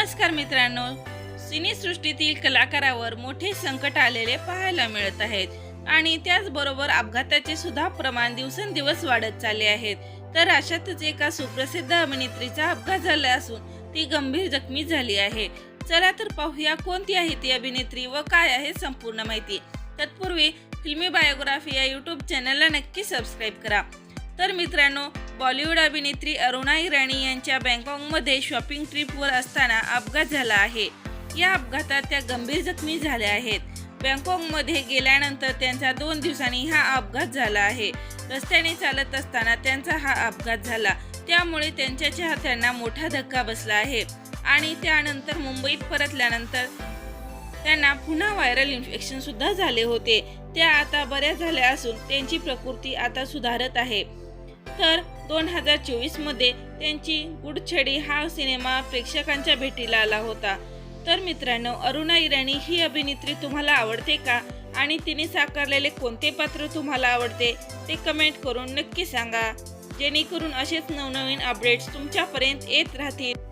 नमस्कार मित्रांनो सिनेसृष्टीतील कलाकारावर मोठे संकट आलेले पाहायला मिळत आहेत. आणि त्याचबरोबर अपघाताचे सुद्धा प्रमाण दिवसेंदिवस वाढत चालले आहेत. तर अशातच एका सुप्रसिद्ध अभिनेत्रीचा अपघात झाला असून ती गंभीर जखमी झाली आहे. चला तर पाहूया कोणती आहे ती अभिनेत्री व काय आहे संपूर्ण माहिती. तत्पूर्वी फिल्मी बायोग्राफी या यूट्यूब चॅनलला नक्की सबस्क्राईब करा. तर मित्रांनो बॉलिवूड अभिनेत्री अरुणा इराणी यांच्या बँकॉकमध्ये शॉपिंग ट्रिपवर असताना अपघात झाला आहे. या अपघातात त्या गंभीर जखमी झाल्या आहेत. बँकॉकमध्ये गेल्यानंतर त्यांचा दोन दिवसांनी हा अपघात झाला आहे. रस्त्याने चालत असताना त्यांचा हा अपघात झाला. त्यामुळे त्यांच्या चाहत्यांना मोठा धक्का बसला आहे. आणि त्यानंतर मुंबईत परतल्यानंतर त्यांना पुन्हा व्हायरल इन्फेक्शन सुद्धा झाले होते. त्या आता बऱ्या झाल्या असून त्यांची प्रकृती आता सुधारत आहे. तर दोन हजार चोवीसमध्ये त्यांची गुडछडी हा सिनेमा प्रेक्षकांच्या भेटीला आला होता. तर मित्रांनो अरुणा इराणी ही अभिनेत्री तुम्हाला आवडते का? आणि तिने साकारलेले कोणते पात्र तुम्हाला आवडते? ते कमेंट करून नक्की सांगा. जेणेकरून असेच नवनवीन अपडेट्स तुमच्यापर्यंत येत राहतील.